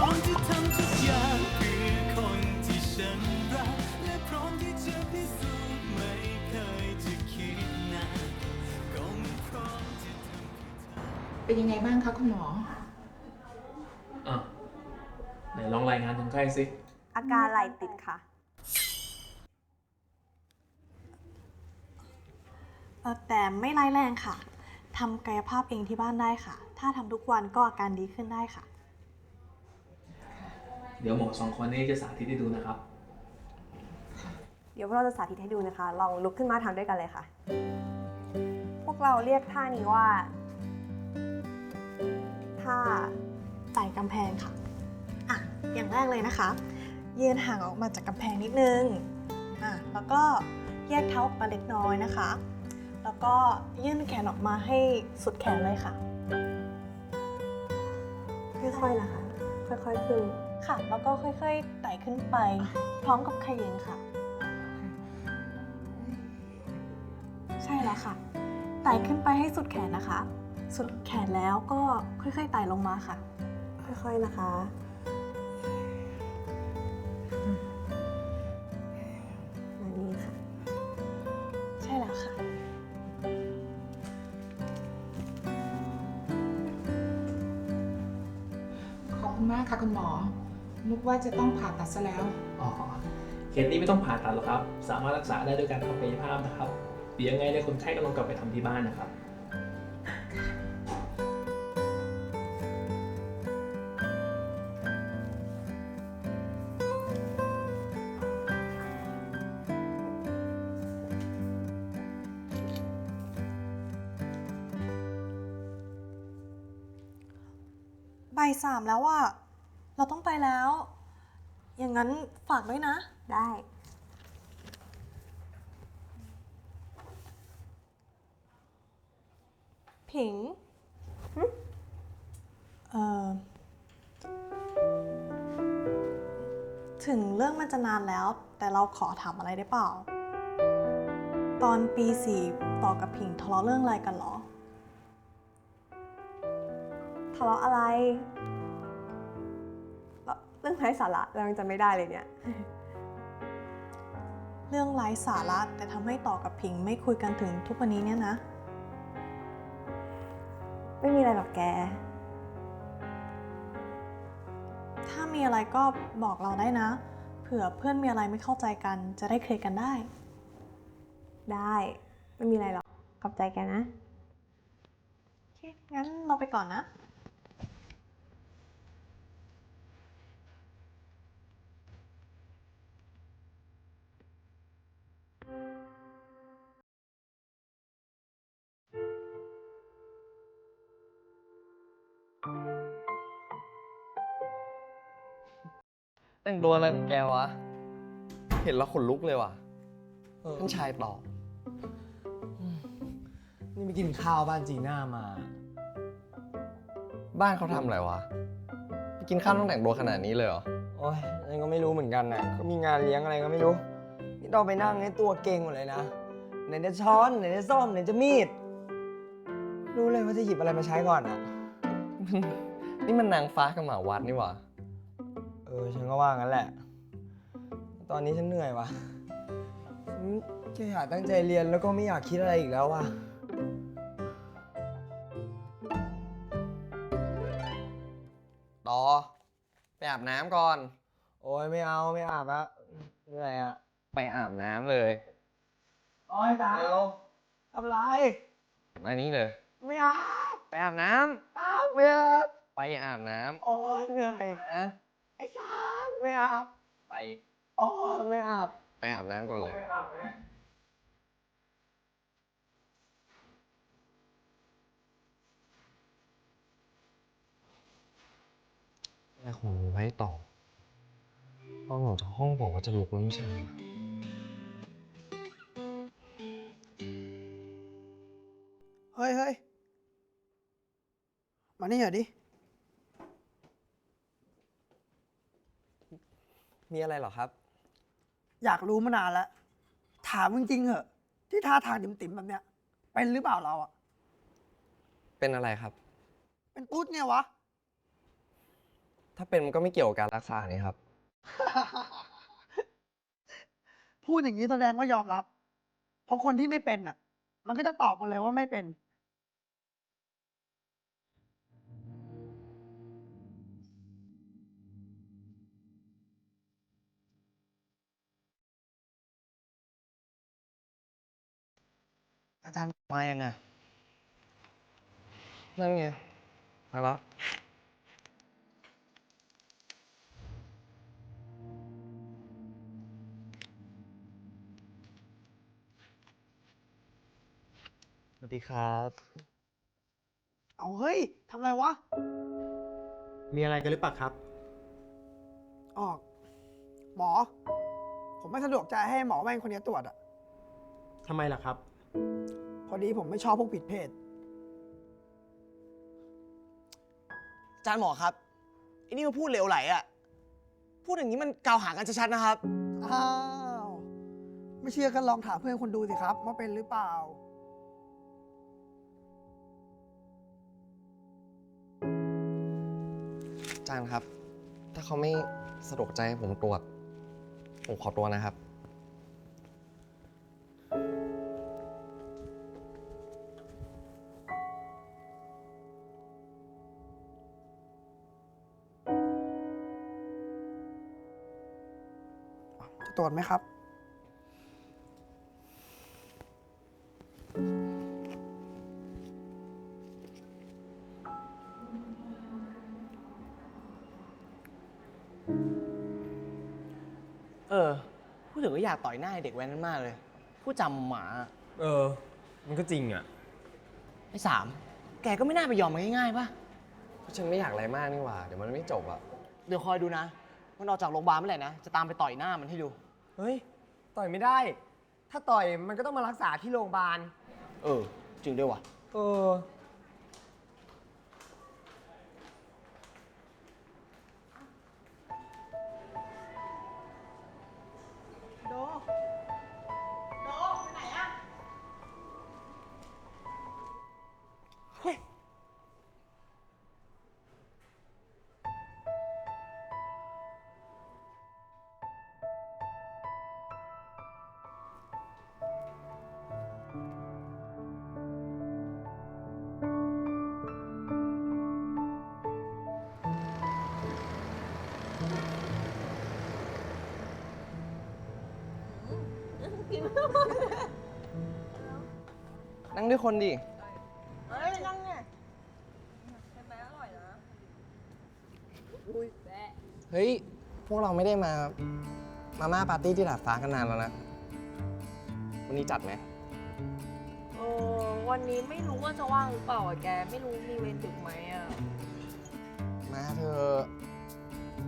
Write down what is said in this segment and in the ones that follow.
ร้อมที่ทำทุกอย่างเพื่อคนที่ฉันรัก และพร้อมที่จะพิสูจน์ไม่เคยจะคิดนานก็มันพร้อมที่ทำ เป็นยังไงบ้างคะคุณหมอ อะไหนลองรายงานคนไข้สิอาการไหลติดค่ะ เอ่อแต่ไม่ร้ายแรงค่ะ ทำกายภาพเองที่บ้านได้ค่ะ ถ้าทำทุกวันก็อาการดีขึ้นได้ค่ะ เดี๋ยวหมอสองคนนี้จะสาธิตให้ดูนะครับ เดี๋ยวพวกเราจะสาธิตให้ดูนะคะ ลองลุกขึ้นมาทำด้วยกันเลยค่ะ พวกเราเรียกท่านี้ว่า ท่าไต่กำแพงค่ะ อะ อย่างแรกเลยนะคะ ยืนห่างออกมาจากกำแพงนิดนึง อะ แล้วก็แยกเท้าออกมาเล็กน้อยนะคะ แล้วก็ยื่นแขนออกมาให้สุดแขนเลยค่ะ ค่อยๆนะคะ ค่อยๆขึ้น ค่ะ แล้วก็ค่อยๆไต่ขึ้นไป พร้อมกับเขยิงค่ะ ใช่แล้วค่ะ ไต่ขึ้นไปให้สุดแขนนะคะ สุดแขนแล้วก็ค่อยๆไต่ลงมาค่ะ ค่อยๆนะคะ ว่าจะต้องผ่าตัดซะแล้ว อ๋อเคสนี้ไม่ต้องผ่าตัดหรอกครับ สามารถรักษาได้ด้วยการทำกายภาพนะครับเดี๋ยวยังไงเนี่ยคนไข้ก็ลองกลับไปทำที่บ้านนะครับ บ่ายสามแล้วอะ เราต้องไปแล้ว อย่างนั้นฝากด้วยนะ ได้ ผิงเอ่อถึงเรื่องมันจะนานแล้ว แต่เราขอถามอะไรได้เปล่า ตอนปีสี่ต่อกับผิงทะเลาะเรื่องอะไรกันเหรอ ทะเลาะอะไรแล้วเรื่อง ไร้สาระเรายังจำไม่ได้เลยเนี่ย เรื่องไร้สาระแต่ทำให้ต่อกับผิงไม่คุยกันถึงทุกวันนี้เนี่ยนะ ไม่มีอะไรหรอกแก ถ้ามีอะไรก็บอกเราได้นะ เผื่อเพื่อนมีอะไรไม่เข้าใจกัน จะได้เคลียร์กันได้ ได้ไม่มีอะไรหรอกขอบใจแกนะ โอเค งั้นเราไปก่อนนะ แต่งตัวอะไรของแกวะ เห็นแล้วขนลุกเลยว่ะเออท่านชายต่อนี่ไปกินข้าวบ้านจีน่ามา บ้านเขาทำอะไรวะไปกินข้าวต้องแต่งตัวขนาดนี้เลยเหรอ โอ้ยนั่นก็ไม่รู้เหมือนกันนะเขามีงานเลี้ยงอะไรก็ไม่รู้ นี่ต้องไปนั่งให้ตัวเก่งหมดเลยนะ ไหนจะช้อน ไหนจะส้อมไหนจะมีด รู้เลยว่าจะหยิบอะไรมาใช้ก่อนอะนี่มันนางฟ้ากับหมาวัดนี่หว่า เออ ฉันก็ว่างั้นแหละ ตอนนี้ฉันเหนื่อยว่ะฉันแค่อยากตั้งใจเรียนแล้วก็ไม่อยากคิดอะไรอีกแล้วว่ะ ต่อ ไปอาบน้ำก่อน โอ้ยไม่เอาไม่อาบละเหนื่อยอะ ไปอาบน้ำเลย โอ้ยตาทำไรมานี้เลย ไม่อาบไปอาบน้ำอาบไม่อาบไปอาบน้โอ้ยเหนื่อยำนะไอ้ชาไม่อาบไปโอ้ยไม่อาบไปอาบน้ำก่อนเลยแม่คงไว้ต่อตอนออกจากห้องบอกว่าจะลุกแล้วไม่ใช่ นี่หน่อยดิ มีอะไรเหรอครับ อยากรู้มานานแล้ว ถามจริงๆเหอะ ที่ท่าทางติ๋มๆแบบเนี้ย เป็นหรือเปล่าเราอะเป็นอะไรครับ เป็นตุ๊ดไงวะ ถ้าเป็นมันก็ไม่เกี่ยวกับการรักษานี่ครับ พูดอย่างนี้แสดงว่ายอมรับ เพราะคนที่ไม่เป็นอะ มันก็จะตอบมาเลยว่าไม่เป็นาจารย์มายังไงนั่นไงมาแล้วสวัสดีครับ เอาเฮ้ยทำอะไรวะ มีอะไรกันหรือเปล่าครับ ออก หมอ ผมไม่สะดวกใจให้หมอแม่งคนนี้ตรวจอะทำไมล่ะครับ พอดีผมไม่ชอบพวกผิดเพศ อาจารย์หมอครับไอ้นี่มาพูดเหลวไหลอะพูดอย่างนี้มันกล่าวหากันชัดๆนะครับ อ้าว ไม่เชื่อก็ลองถามเพื่อนคนดูสิครับว่าเป็นหรือเปล่า อาจารย์ครับ ถ้าเขาไม่สะดวกใจให้ผมตรวจ ผมขอตัวนะครับ จะตรวจไหมครับ เออ พูดถึงก็อยากต่อยหน้าไอ้เด็กแว้นนั้นมากเลยพูดจำหมาเออ มันก็จริงอะ ไอ้สาม แกก็ไม่น่าไปยอมมันง่ายๆป่ะฉันไม่อยากอะไรมากนี่หว่า เดี๋ยวมันไม่จบอะ เดี๋ยวคอยดูนะ มันออกจากโรงพยาบาลเมื่อไหร่นะ จะตามไปต่อยหน้ามันให้ดู เฮ้ย ต่อยไม่ได้ ถ้าต่อยมันก็ต้องมารักษาที่โรงพยาบาล เออ จริงด้วยว่ะ เออ นั่งด้วยคนดิ เฮ้ยนั่งไงเฮ้ย พวกเราไม่ได้มา มาม่าปาร์ตี้ที่ดาดฟ้ากันนานแล้วนะ วันนี้จัดไหมเออวันนี้ไม่รู้ว่าจะว่างหรือเปล่าอะแก ไม่รู้มีเวรดึกไหมอะ มาเธอม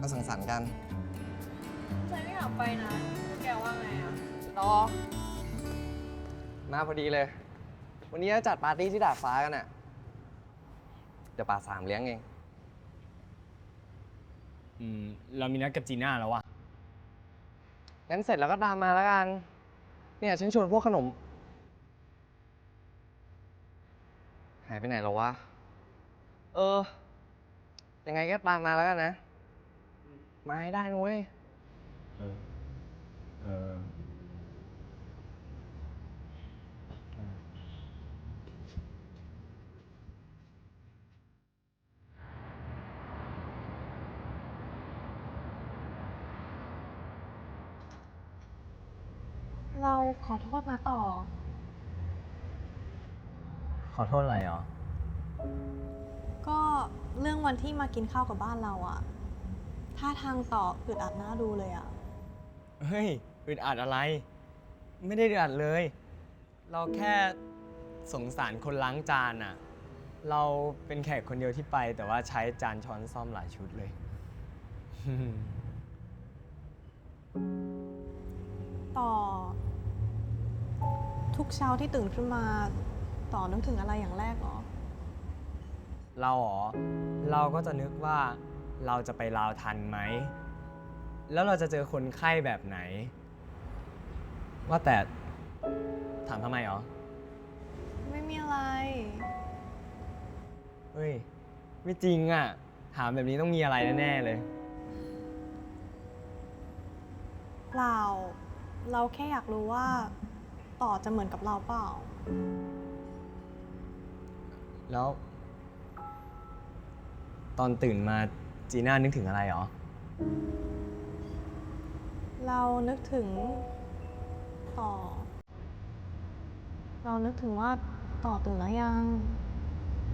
าสังสรรค์กัน ฉันไม่อยากไปนะ แกว่าไงอะรอ มาพอดีเลย วันนี้จะจัดปาร์ตี้ที่ดาดฟ้ากันอะเดี๋ยวป่าสามเลี้ยงเอง อืมเรามีนัดกับจีน่าแล้วว่ะงั้นเสร็จแล้วก็ตามมาแล้วกัน เนี่ยฉันชวนพวกขนม หายไปไหนแล้ววะ เออ ยังไงก็ตามมาแล้วกันนะ มาให้ได้นะเว้ย เออ เออ เราขอโทษนะต่อ ขอโทษอะไรเหรอ ก็เรื่องวันที่มากินข้าวกับบ้านเราอะ ท่าทางต่ออึดอัดน่าดูเลยอะเฮ้ยอึดอัดอะไร ไม่ได้อึดอัดเลย เราแค่สงสารคนล้างจานอะเราเป็นแขกคนเดียวที่ไป แต่ว่าใช้จานช้อนซ่อมหลายชุดเลย ต่อ ทุกเช้าที่ตื่นขึ้นมา ต่อนึกถึงอะไรอย่างแรกเหรอ เราเหรอ เราก็จะนึกว่า เราจะไปลาวทันไหม แล้วเราจะเจอคนไข้แบบไหน ว่าแต่ถามทำไมเหรอไม่มีอะไร เฮ้ย ไม่จริงอะ ถามแบบนี้ต้องมีอะไรแน่ๆเลย เปล่า เราแค่อยากรู้ว่า ต่อจะเหมือนกับเราเปล่า แล้ว ตอนตื่นมา จีน่านึกถึงอะไรหรอ เรานึกถึงต่อ เรานึกถึงว่าต่อตื่นแล้วยัง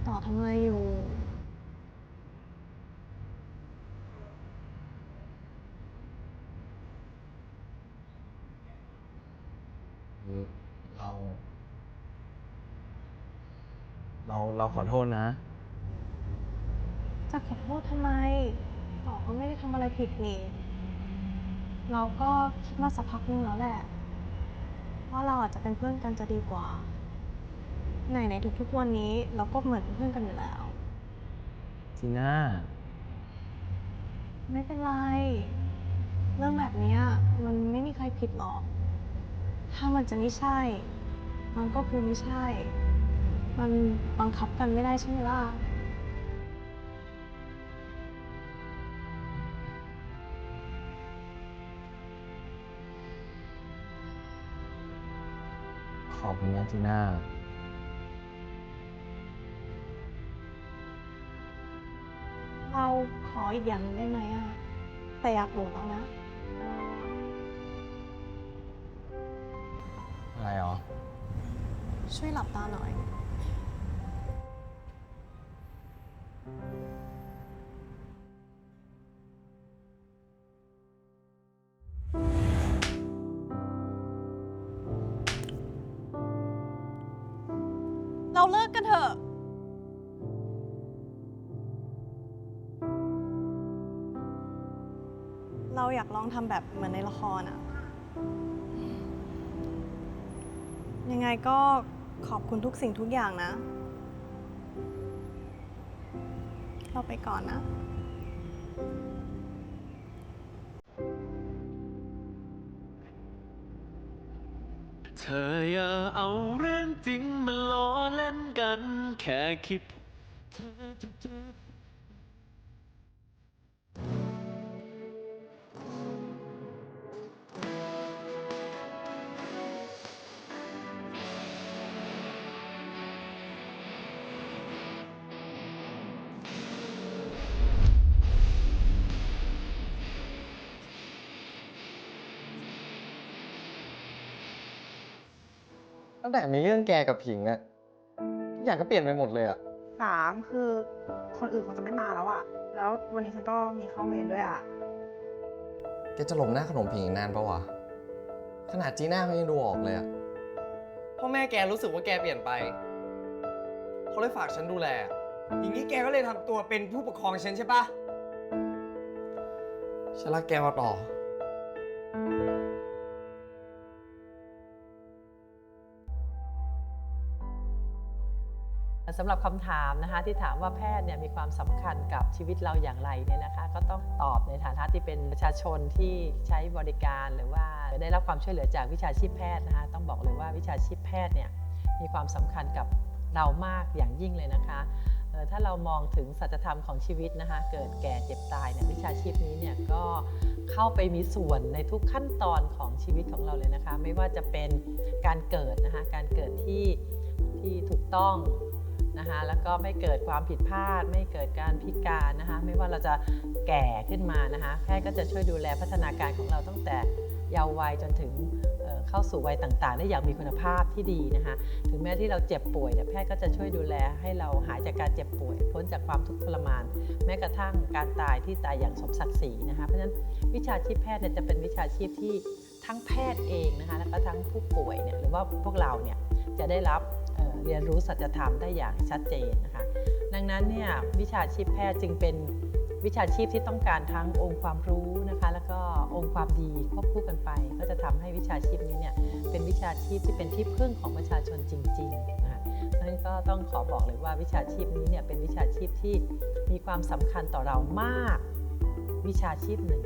ต่อทำอะไรอยู่ เรา เรา เราขอโทษนะ จะขอโทษทำไมต่อก็ไม่ได้ทำอะไรผิดนี่ เราก็คิดมาสักพักนึงแล้วแหละ ว่าเราอาจจะเป็นเพื่อนกันจะดีกว่า ไหนในทุกๆวันนี้เราก็เหมือนเพื่อนกันอยู่แล้ว จีน่า ไม่เป็นไร เรื่องแบบเนี้ยมันไม่มีใครผิดหรอก ถ้ามันจะไม่ใช่ มันก็คือไม่ใช่ มันบังคับกันไม่ได้ใช่ไหมล่ะ อบคุณนะจีน่าเราขออีกอย่างหนึ่งได้ไหมอะแต่อยากรู้แล้วนะ อะไรหรอ ช่วยหลับตาหน่อย อยากลองทำแบบเหมือนในละครอะยังไงก็ขอบคุณทุกสิ่งทุกอย่างนะ เราไปก่อนนะเธออย่าเอาเรื่องจริงมาล้อเล่นกัน แค่คิด ตั้งแต่มีเรื่องแกกับผิงอะทุกอย่างก็เปลี่ยนไปหมดเลยอะสามคือคนอื่นคงจะไม่มาแล้วอะแล้ววันนี้ฉันก็มีเข้าเวรด้วยอะแกจะหลบหน้าขนมผิงอีกนานปะวะ ขนาดจีน่าเขายังดูออกเลยอะพ่อแม่แกรู้สึกว่าแกเปลี่ยนไปเขาเลยฝากฉันดูแล อย่างนี้แกก็เลยทำตัวเป็นผู้ปกครองฉันใช่ปะ ฉันรักแกมาต่อ สำหรับคำถามนะคะที่ถามว่าแพทย์เนี่ยมีความสำคัญกับชีวิตเราอย่างไรเนี่ยนะคะ ก็ต้องตอบในฐานะที่เป็นประชาชนที่ใช้บริการหรือว่าได้รับความช่วยเหลือจากวิชาชีพแพทย์นะคะต้องบอกเลยว่าวิชาชีพแพทย์เนี่ยมีความสำคัญกับเรามากอย่างยิ่งเลยนะคะถ้าเรามองถึงสัจธรรมของชีวิตนะคะ เกิดแก่เจ็บตายเนี่ยวิชาชีพนี้เนี่ยก็เข้าไปมีส่วนในทุกขั้นตอนของชีวิตของเราเลยนะคะ ไม่ว่าจะเป็นการเกิดนะคะการเกิดที่ที่ถูกต้อง นะคะ แล้วก็ไม่เกิดความผิดพลาด ไม่เกิดการพิการนะคะ ไม่ว่าเราจะแก่ขึ้นมานะคะแพทย์ก็จะช่วยดูแลพัฒนาการของเราตั้งแต่เยาว์วัยจนถึงเข้าสู่วัยต่างๆ ได้อย่างมีคุณภาพที่ดีนะคะ ถึงแม้ที่เราเจ็บป่วยเนี่ยแพทย์ก็จะช่วยดูแลให้เราหายจากการเจ็บป่วย พ้นจากความทุกข์ทรมาน แม้กระทั่งการตายที่ตายอย่างสมศักดิ์ศรีนะคะ เพราะฉะนั้นวิชาชีพแพทย์เนี่ยจะเป็นวิชาชีพที่ทั้งแพทย์เองนะคะ แล้วก็ทั้งผู้ป่วยเนี่ยหรือว่าพวกเราเนี่ยจะได้รับ เรียนรู้สัจธรรมได้อย่างชัดเจนนะคะ ดังนั้นเนี่ยวิชาชีพแพทย์จึงเป็นวิชาชีพที่ต้องการทั้งองค์ความรู้นะคะ แล้วก็องค์ความดีควบคู่กันไป ก็จะทำให้วิชาชีพนี้เนี่ยเป็นวิชาชีพที่เป็นที่พึ่งของประชาชนจริงๆนะคะนั้นก็ต้องขอบอกเลยว่าวิชาชีพนี้เนี่ยเป็นวิชาชีพที่มีความสำคัญต่อเรามากวิชาชีพหนึ่ง